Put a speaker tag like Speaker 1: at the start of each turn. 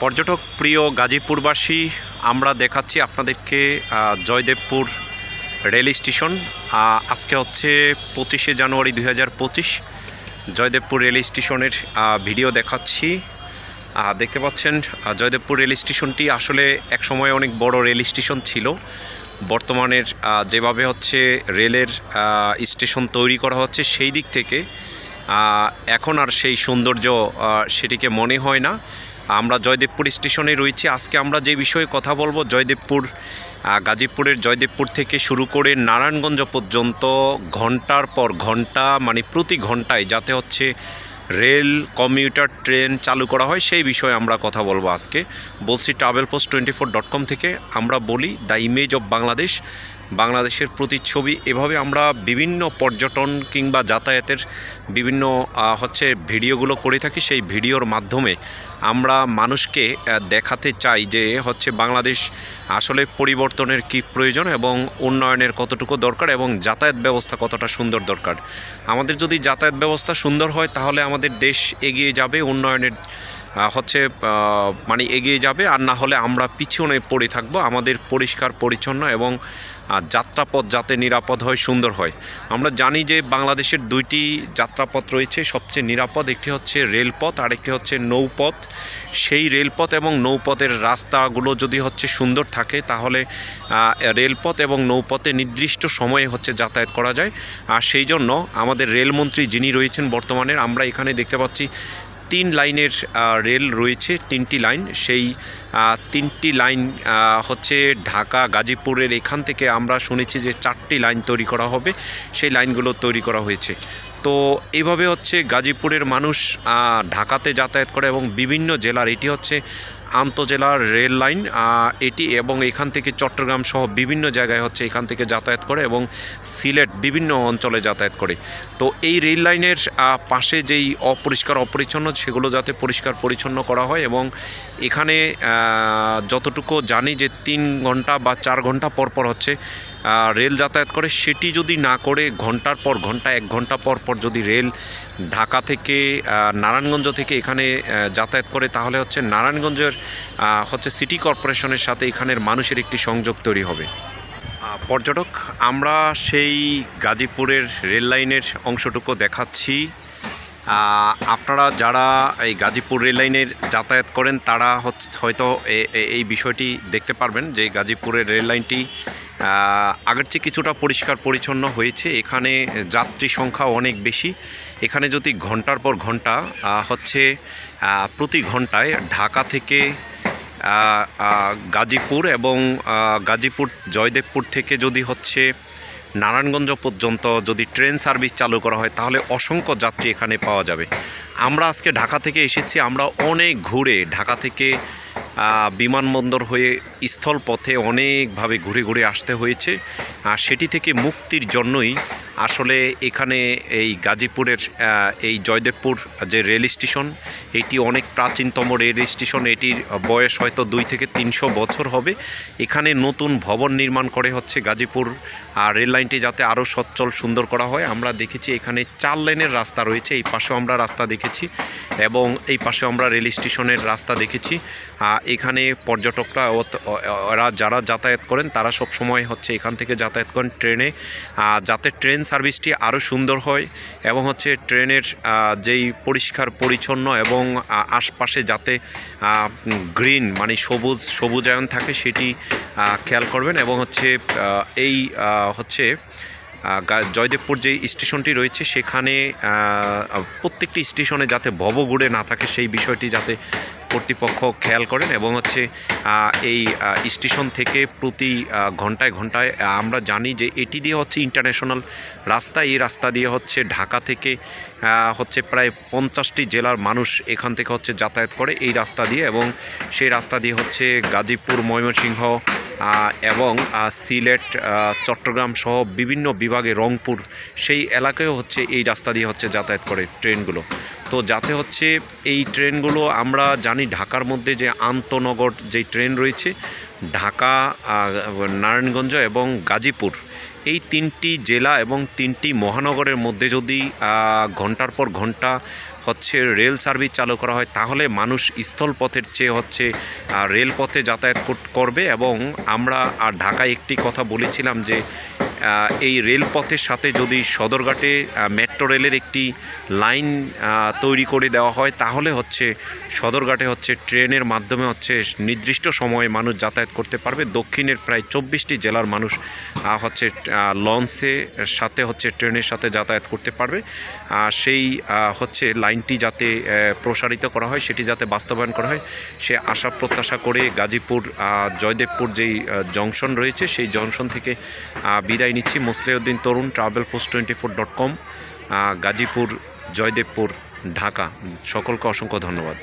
Speaker 1: পর্যটক প্রিয় গাজীপুরবাসী, আমরা দেখাচ্ছি আপনাদেরকে জয়দেবপুর রেল স্টেশন। আজকে হচ্ছে পঁচিশে জানুয়ারি দুই হাজার পঁচিশ। জয়দেবপুর রেল স্টেশনের ভিডিও দেখাচ্ছি। দেখতে পাচ্ছেন জয়দেবপুর রেল স্টেশনটি আসলে এক সময় অনেক বড় রেল স্টেশন ছিল। বর্তমানের যেভাবে হচ্ছে রেলের স্টেশন তৈরি করা হচ্ছে সেই দিক থেকে এখন আর সেই সৌন্দর্য সেটিকে মনে হয় না। আমরা জয়দেবপুর স্টেশনে রয়েছি। আজকে আমরা যে বিষয়ে কথা বলব, জয়দেবপুর গাজীপুরের জয়দেবপুর থেকে শুরু করে নারায়ণগঞ্জ পর্যন্ত ঘণ্টার পর ঘণ্টা মানে প্রতি ঘন্টায় যাতে হচ্ছে রেল, কমিউটার, ট্রেন চালু করা হয়, সেই বিষয়ে আমরা কথা বলব আজকে। বলছি travel post twenty four dot com থেকে আমরা বলি, দ্য ইমেজ অফ বাংলাদেশ বাংলাদেশের প্রতিচ্ছবি। এভাবে আমরা বিভিন্ন পর্যটন কিংবা যাতায়াতের বিভিন্ন হচ্ছে ভিডিওগুলো করে থাকি। সেই ভিডিওর মাধ্যমে আমরা মানুষকে দেখাতে চাই যে হচ্ছে বাংলাদেশ আসলে পরিবর্তনের কি প্রয়োজন এবং উন্নয়নের কতটুকু দরকার এবং যাতায়াত ব্যবস্থা কতটা সুন্দর দরকার। আমাদের যদি যাতায়াত ব্যবস্থা সুন্দর হয়, তাহলে আমাদের দেশ এগিয়ে যাবে, উন্নয়নের হচ্ছে মানে এগিয়ে যাবে, আর না হলে আমরা পিছনে পড়ে থাকব। আমাদের পরিষ্কার, পরিচ্ছন্ন এবং যাত্রাপথ যাতে নিরাপদ হয়, সুন্দর হয়। আমরা জানি যে বাংলাদেশের দুইটি যাত্রাপথ রয়েছে। সবচেয়ে নিরাপদ, একটি হচ্ছে রেলপথ, আর একটি হচ্ছে নৌপথ। সেই রেলপথ এবং নৌপথের রাস্তাগুলো যদি হচ্ছে সুন্দর থাকে, তাহলে রেলপথ এবং নৌপথে নির্দিষ্ট সময়ে হচ্ছে যাতায়াত করা যায়। আর সেই জন্য আমাদের রেলমন্ত্রী যিনি রয়েছেন বর্তমানের আমরা এখানে দেখতে পাচ্ছি তিন লাইনের রেল রয়েছে, তিনটি লাইন। সেই তিনটি লাইন হচ্ছে ঢাকা, গাজীপুরের এখান থেকে আমরা শুনেছি যে চারটি লাইন তৈরি করা হবে। সেই লাইনগুলো তৈরি করা হয়েছে। তো এইভাবে হচ্ছে গাজীপুরের মানুষ ঢাকাতে যাতায়াত করে এবং বিভিন্ন জেলার, এটি হচ্ছে আন্তজেলার রেল লাইন এটি এবং এখান থেকে চট্টগ্রাম সহ বিভিন্ন জায়গায় হচ্ছে এখান থেকে যাতায়াত করে এবং সিলেট বিভিন্ন অঞ্চলে যাতায়াত করে। তো এই রেল লাইনের পাশে যেই অপরিষ্কার অপরিচ্ছন্ন, সেগুলো যাতে পরিষ্কার পরিচ্ছন্ন করা হয় এবং এখানে যতটুকু জানি যে তিন ঘণ্টা বা চার ঘণ্টা পর পর হচ্ছে রেল যাতায়াত করে। সেটি যদি না করে ঘণ্টার পর ঘণ্টা, এক ঘণ্টা পর পর যদি রেল ঢাকা থেকে নারায়ণগঞ্জ থেকে এখানে যাতায়াত করে, তাহলে হচ্ছে নারায়ণগঞ্জের হচ্ছে সিটি কর্পোরেশনের সাথে এখানের মানুষের একটি সংযোগ তৈরি হবে। পর্যটক, আমরা সেই গাজীপুরের রেল লাইনের অংশটুকু দেখাচ্ছি। আপনারা যারা এই গাজীপুর রেল লাইনের যাতায়াত করেন, তারা হয়তো এই বিষয়টি দেখতে পারবেন যে গাজীপুরের রেল লাইনটি আগের চেয়ে কিছুটা পরিষ্কার পরিচ্ছন্ন হয়েছে। এখানে যাত্রী সংখ্যা অনেক বেশি। এখানে যদি ঘণ্টার পর ঘণ্টা হচ্ছে প্রতি ঘন্টায় ঢাকা থেকে গাজীপুর এবং গাজীপুর, জয়দেবপুর থেকে যদি হচ্ছে নারায়ণগঞ্জ পর্যন্ত যদি ট্রেন সার্ভিস চালু করা হয়, তাহলে অসংখ্য যাত্রী এখানে পাওয়া যাবে। আমরা আজকে ঢাকা থেকে এসেছি, আমরা অনেক ঘুরে ঢাকা থেকে বিমানবন্দর হয়ে স্থলপথে অনেকভাবে ঘুরে ঘুরে আসতে হয়েছে। আর সেটি থেকে মুক্তির জন্যই আসলে এখানে এই গাজীপুরের এই জয়দেবপুর যে রেল স্টেশন, এটি অনেক প্রাচীনতম রেল স্টেশন। এটির বয়স হয়তো দুই থেকে তিনশো বছর হবে। এখানে নতুন ভবন নির্মাণ করে হচ্ছে গাজীপুর, আর রেল লাইনটি যাতে আরও সচ্ছল, সুন্দর করা হয়। আমরা দেখেছি এখানে চার লেনের রাস্তা রয়েছে। এই পাশেও আমরা রাস্তা দেখেছি এবং এই পাশে আমরা রেল স্টেশনের রাস্তা দেখেছি। এখানে পর্যটকরা যারা যাতায়াত করেন, তারা সব সময় হচ্ছে এখান থেকে যাতায়াত করেন ট্রেনে। যাতে ট্রেন সার্ভিসটি আরও সুন্দর হয় এবং হচ্ছে ট্রেনের যেই পরিষ্কার, পরিচ্ছন্ন এবং আশপাশে যাতে গ্রিন মানে সবুজ, সবুজায়ন থাকে সেটি খেয়াল করবেন এবং হচ্ছে এই হচ্ছে জয়দেবপুর যে স্টেশনটি রয়েছে সেখানে প্রত্যেকটি স্টেশনে যাতে ভবঘুরে না থাকে সেই বিষয়টি যাতে কর্তৃপক্ষ খেয়াল করেন এবং হচ্ছে এই স্টেশন থেকে প্রতি ঘন্টায় ঘন্টায় আমরা জানি যে এটি দিয়ে হচ্ছে ইন্টারন্যাশনাল রাস্তা, এই রাস্তা দিয়ে হচ্ছে ঢাকা থেকে হচ্ছে প্রায় পঞ্চাশটি জেলার মানুষ এখান থেকে হচ্ছে যাতায়াত করে এই রাস্তা দিয়ে এবং সেই রাস্তা দিয়ে হচ্ছে গাজীপুর, ময়মনসিংহ এবং সিলেট চট্টগ্রাম সহ বিভিন্ন বিভাগে রংপুর, সেই এলাকায়ও হচ্ছে এই রাস্তা দিয়ে হচ্ছে যাতায়াত করে ট্রেনগুলো। তো যাতে হচ্ছে এই ট্রেনগুলো আমরা জানি ঢাকার মধ্যে যে আন্তনগর যেই ট্রেন রয়েছে, ঢাকা নারায়ণগঞ্জ এবং গাজীপুর, এই তিনটি জেলা এবং তিনটি মহানগরের মধ্যে যদি ঘণ্টার পর ঘণ্টা হচ্ছে রেল সার্ভিস চালু করা হয়, তাহলে মানুষ স্থলপথের চেয়ে হচ্ছে রেলপথে যাতায়াত কর- করবে এবং আমরা, আর ঢাকায় একটি কথা বলেছিলাম যে এই রেলপথের সাথে যদি সদরঘাটে মেট্রো রেলের একটি লাইন তৈরি করে দেওয়া হয় তাহলে হচ্ছে সদরঘাটে হচ্ছে ট্রেনের মাধ্যমে হচ্ছে নির্দিষ্ট সময়ে মানুষ যাতায়াত করতে পারবে। দক্ষিণের প্রায় চব্বিশটি জেলার মানুষ হচ্ছে লঞ্চে সাথে হচ্ছে ট্রেনের সাথে যাতায়াত করতে পারবে। সেই হচ্ছে লাইনটি যাতে প্রসারিত করা হয় সেটি যাতে বাস্তবায়ন করা হয় সে আশা প্রত্যাশা করে গাজীপুর জয়দেবপুর যেই জংশন রয়েছে সেই জংশন থেকে আহ, বিদায় নিচ্ছি। Musliuddin Tarun travel post twenty four dot com Gazipur, Joydebpur, Dhaka. সকলকে অসংখ্য ধন্যবাদ।